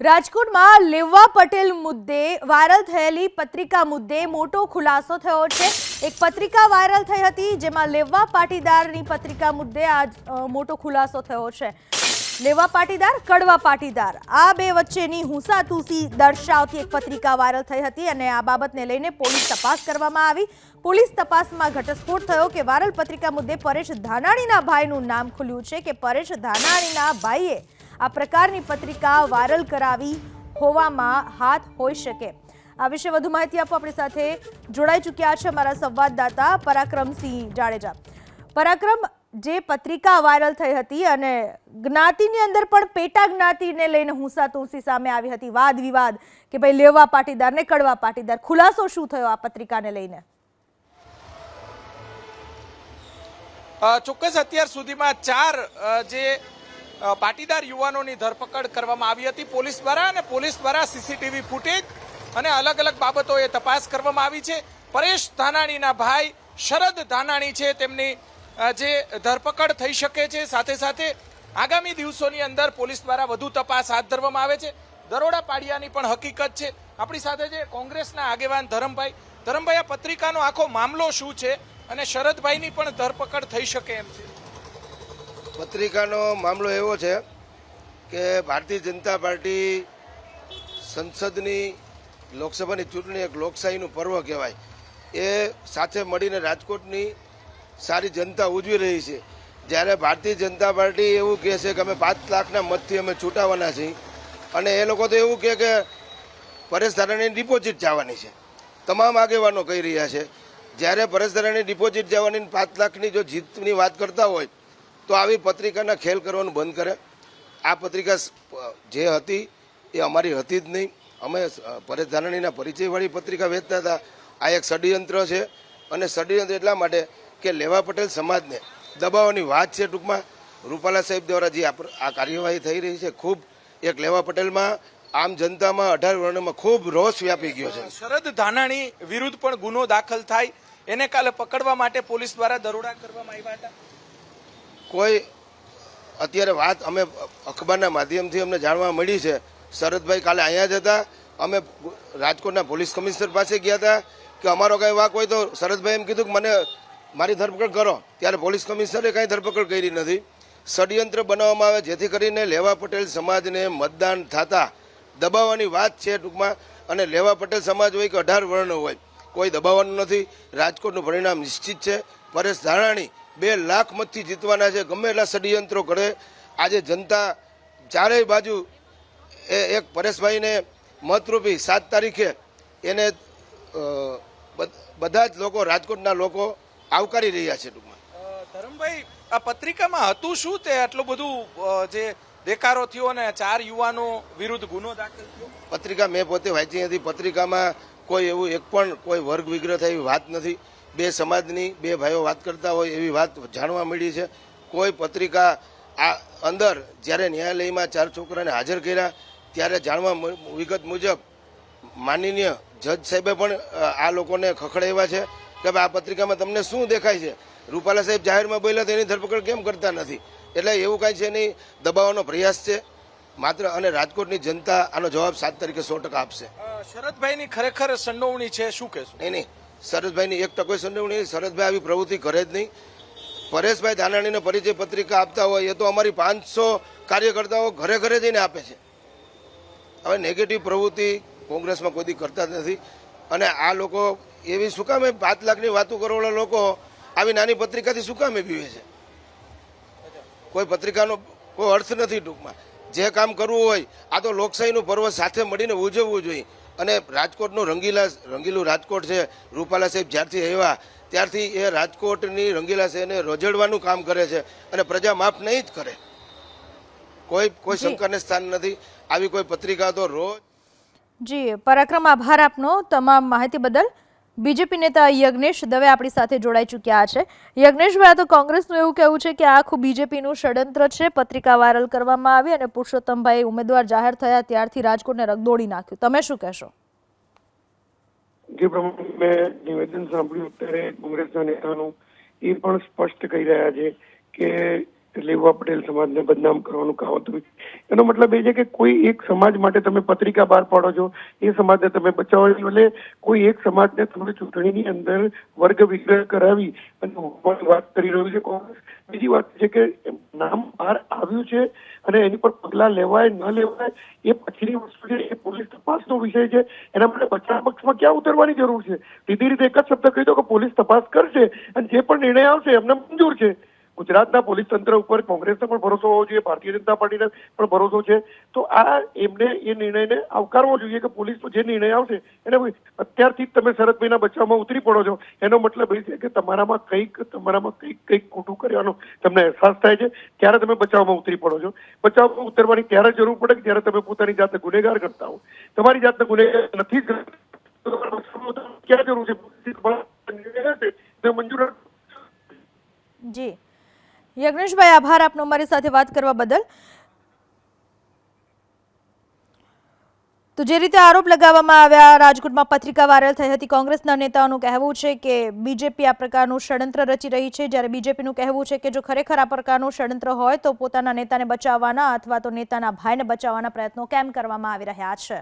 રાજકોટમાં લેવા પટેલ મુદ્દે વાયરલ થયેલી પત્રિકા મુદ્દે મોટો ખુલાસો થયો છે. એક પત્રિકા વાયરલ થઈ હતી જેમાં લેવા પાટીદારની પત્રિકા મુદ્દે આજ મોટો ખુલાસો થયો છે. લેવા પાટીદાર, કડવા પાટીદાર. આ બે વચ્ચેની હુંસાતુસી દર્શાવતી એક પત્રિકા વાયરલ થઈ હતી અને આ બાબતને લઈને પોલીસ તપાસ કરવામાં આવી. પોલીસ તપાસમાં ઘટસ્ફોટ થયો કે વાયરલ પત્રિકા મુદ્દે પરેશ ધાનાણીના ભાઈનું નામ ખુલ્યું છે કે પરેશ ધાનાણીના ભાઈએ આ પ્રકારની પત્રિકા વાયરલ કરાવી હોવામાં હાથ હોઈ શકે. આ વિશે વધુ માહિતી આપવા આપણી સાથે જોડાઈ ચૂક્યા છે અમારા સંવાદદાતા પરાક્રમસિંહ જાડેજા. પરાક્રમ, જે પત્રિકા વાયરલ થઈ હતી અને જ્ઞાતિની અંદર પણ પેટા જ્ઞાતિને લઈને હુંસા તુંસી સામે આવી હતી. વાદ વિવાદ કે ભાઈ લેવા પાટીદાર ને કડવા પાટીદાર, ખુલાસો શું થયો આ પત્રિકાને લઈને? ચોક્કસ અત્યાર સુધીમાં ચાર જે પાટીદાર યુવાનોની ધરપકડ કરવામાં આવી હતી પોલીસ દ્વારા અને પોલીસ દ્વારા સીસીટીવી ફૂટેજ અને અલગ અલગ બાબતોએ તપાસ કરવામાં આવી છે. પરેશ ધાનાણીના ભાઈ શરદ ધાનાણી છે તેમની જે ધરપકડ થઈ શકે છે. સાથે સાથે આગામી દિવસોની અંદર પોલીસ દ્વારા વધુ તપાસ હાથ ધરવામાં આવે છે. દરોડા પાડિયાની પણ હકીકત છે. આપણી સાથે જે કોંગ્રેસના આગેવાન ધરમભાઈ ધરમભાઈ, આ પત્રિકાનો આખો મામલો શું છે? અને શરદભાઈની પણ ધરપકડ થઈ શકે એમ છે. પત્રિકાનો મામલો એવો છે કે ભારતીય જનતા પાર્ટી સંસદની લોકસભાની ચૂંટણી એક લોકશાહીનું પર્વ કહેવાય. એ સાથે મળીને રાજકોટની સારી જનતા ઉજવી રહી છે. જ્યારે ભારતીય જનતા પાર્ટી એવું કહે છે કે અમે પાંચ લાખના મતથી અમે છૂટાવાના છીએ અને એ લોકો તો એવું કહે કે પરેશ ધારાણીની ડિપોઝિટ જવાની છે. તમામ આગેવાનો કહી રહ્યા છે. જ્યારે પરેશ ધારાણી ડિપોઝિટ જવાની પાંચ લાખની જો જીતની વાત કરતા હોય તો આવી પત્રિકાના ખેલ કરવાનું બંધ કરે. આ પત્રિકા જે હતી એ અમારી હતી જ નહીં. અમે પરેશ ધાનાણીના પરિચયવાળી પત્રિકા વેચતા હતા. આ એક ષડયંત્ર છે અને ષડયંત્ર એટલા માટે કે લેવા પટેલ સમાજને દબાવવાની વાત છે ટૂંકમાં. રૂપાલા સાહેબ દ્વારા જે આ કાર્યવાહી થઈ રહી છે ખૂબ એક લેવા પટેલમાં, આમ જનતામાં અઢાર વર્ણમાં ખૂબ રોષ વ્યાપી ગયો છે. શરદ ધાનાણી વિરુદ્ધ પણ ગુનો દાખલ થાય. એને કાલે પકડવા માટે પોલીસ દ્વારા દરોડા કરવામાં આવ્યા હતા. કોઈ અત્યારે વાત અમે અખબારના માધ્યમથી અમને જાણવા મળી છે. શરદભાઈ કાલે અહીંયા જ હતા. અમે રાજકોટના પોલીસ કમિશનર પાસે ગયા હતા કે અમારો કાંઈ વાક હોય તો શરદભાઈ એમ કીધું કે મને મારી ધરપકડ કરો. ત્યારે પોલીસ કમિશનરે કાંઈ ધરપકડ કરી નથી. ષડયંત્ર બનાવવામાં આવે જેથી કરીને લેવા પટેલ સમાજને મતદાન થતા દબાવવાની વાત છે ટૂંકમાં અને લેવા પટેલ સમાજ હોય કે અઢાર વર્ણ હોય, કોઈ દબાવવાનું નથી. રાજકોટનું પરિણામ નિશ્ચિત છે. પરેશ ધાનાણી બે લાખ મતથી જીતવાના છે. ગમે એટલા ષડયંત્રો કરે. આજે જનતા ચારેય બાજુ એ એક પરેશભાઈને મતરૂપી સાત તારીખે એને બધા જ લોકો રાજકોટના લોકો આવકારી રહ્યા છે ટૂંકમાં. ધરમભાઈ આ પત્રિકામાં હતું શું તે? આટલું બધું જે દેકારો થયો અને ચાર યુવાનો વિરુદ્ધ ગુનો દાખલ થયો? પત્રિકા મેં પોતે વાંચી હતી પત્રિકામાં કોઈ એવું એક પણ કોઈ વર્ગ વિગ્રહ થાય એવી વાત નથી. બે સમાજની બે ભાઈઓ વાત કરતા હોય એવી વાત જાણવા મળી છે. કોઈ પત્રિકા આ અંદર જ્યારે ન્યાયાલયમાં ચાર છોકરાને હાજર કર્યા, ત્યારે જાણવા વિગત મુજબ માનનીય જજ સાહેબે પણ આ લોકોને ખખડાવ્યા છે કે આ પત્રિકામાં તમને શું દેખાય છે? રૂપાલા સાહેબ જાહેરમાં બોલ્યા તો એની ધરપકડ કેમ કરતા નથી? એટલે એવું કાંઈ છે નહીં, દબાવવાનો પ્રયાસ છે. માત્ર અને રાજકોટની જનતા આનો જવાબ સાત તારીખે સો ટકા આપશે. શરદભાઈની ખરેખર સંડોવણી છે, શું કહેશું? નહીં નહીં. શરદભાઈની એક ટકો સંડોવણી શરદભાઈ આવી પ્રવૃત્તિ કરે જ નહીં. પરેશભાઈ ધાનાણીને પરિચય પત્રિકા આપતા હોય, એ તો અમારી પાંચસો કાર્યકર્તાઓ ઘરે ઘરે જઈને આપે છે. હવે નેગેટિવ પ્રવૃત્તિ કોંગ્રેસમાં કોઈ કરતા જ નથી. અને આ લોકો એવી શું કામે પાંચ લાખની વાતો કરોડો લોકો આવી નાની પત્રિકાથી શું કામે પીવે છે? કોઈ પત્રિકાનો કોઈ અર્થ નથી ટૂંકમાં. જે કામ કરવું હોય, આ તો લોકશાહીનું પર્વ સાથે મળીને ઉજવવું જોઈએ. અને રાજકોટનું રંગીલા રંગીલું રાજકોટ છે રૂપાલા સાહેબ જ્યારથી આવ્યા ત્યારથી એ રાજકોટની રંગીલા શહેરને રોજડવાનું કામ કરે છે અને પ્રજા માફ નહીં જ કરે. કોઈ કોઈ શંકાને સ્થાન નથી. આવી કોઈ પત્રિકા તો રોજ જી પરાક્રમ આભાર આપનો તમામ માહિતી બદલ. બીજેપી નેતા યજ્ઞેશ દવે આપણી સાથે જોડાઈ ચૂક્યા છે. યજ્ઞેશભાઈ તો કોંગ્રેસનું એવું કહેવું છે કે આખું બીજેપીનું ષડયંત્ર છે. પત્રિકા વાયરલ કરવામાં આવી અને પુરુષોત્તમભાઈ ઉમેદવાર જાહેર થયા ત્યારથી રાજકોટને રગદોડી નાખ્યું. તમે શું કહેશો? જે પ્રમાણે મેં નિવેદન સાંભળ્યું, અત્યારે કોંગ્રેસના નેતાનું એ પણ સ્પષ્ટ કહી રહ્યા છે કે લેવા પટેલ સમાજને બદનામ કરવાનું કહાવત હોય એનો મતલબ એ છે કે કોઈ એક સમાજ માટે તમે પત્રિકા બહાર પાડો છો, એ સમાજને તમે બચાવો એટલે કોઈ એક સમાજને તમે ચૂંટણીની અંદર વર્ગ વિગ્રહ કરાવી અને વાત કરી રહ્યું છે કોંગ્રેસ. બીજી વાત છે કે નામ બહાર આવ્યું છે અને એની પર પગલાં લેવાય, ન લેવાય, એ પછીની વસ્તુ છે, એ પોલીસ તપાસનો વિષય છે. એના માટે બચાવ પક્ષમાં ક્યાં ઉતરવાની જરૂર છે? સીધી રીતે એક જ શબ્દ કહી દો કે પોલીસ તપાસ કરશે અને જે પણ નિર્ણય આવશે એમને મંજૂર છે. ગુજરાતના પોલીસ તંત્ર ઉપર કોંગ્રેસને પણ ભરોસો હોવો જોઈએ, ભારતીય જનતા પાર્ટીને પણ ભરોસો છે. તો આ એમને એ નિર્ણયને આવકારવો જોઈએ કે પોલીસ જે નિર્ણય આવશે, એને અત્યારથી જ તમે શરદભાઈના બચાવમાં ઉતરી પડો છો. એનો મતલબ એ છે કે તમારામાં કંઈક તમારામાં કંઈક કંઈક ખોટું કર્યાનો તમને અહેસાસ થાય છે, ત્યારે તમે બચાવમાં ઉતરી પડો છો. બચાવમાં ઉતરવાની ત્યારે જરૂર પડે કે જ્યારે તમે પોતાની જાતને ગુનેગાર કરતા હો. તમારી જાતને ગુનેગાર નથી ક્યાં જરૂર છે? મંજૂર જી. યજ્ઞેશભાઈ, આભાર આપનો અમારી સાથે વાત કરવા બદલ. તો જે રીતે આરોપ લગાવવામાં આવ્યા, રાજકોટમાં પત્રિકા વાયરલ થઈ હતી. કોંગ્રેસના નેતાઓનું કહેવું છે કે બીજેપી આ પ્રકારનું ષડયંત્ર રચી રહી છે. જ્યારે બીજેપીનું કહેવું છે કે જો ખરેખર આ પ્રકારનું ષડયંત્ર હોય, તો પોતાના નેતાને બચાવવાના અથવા તો નેતાના ભાઈને બચાવવાના પ્રયત્નો કેમ કરવામાં આવી રહ્યા છે?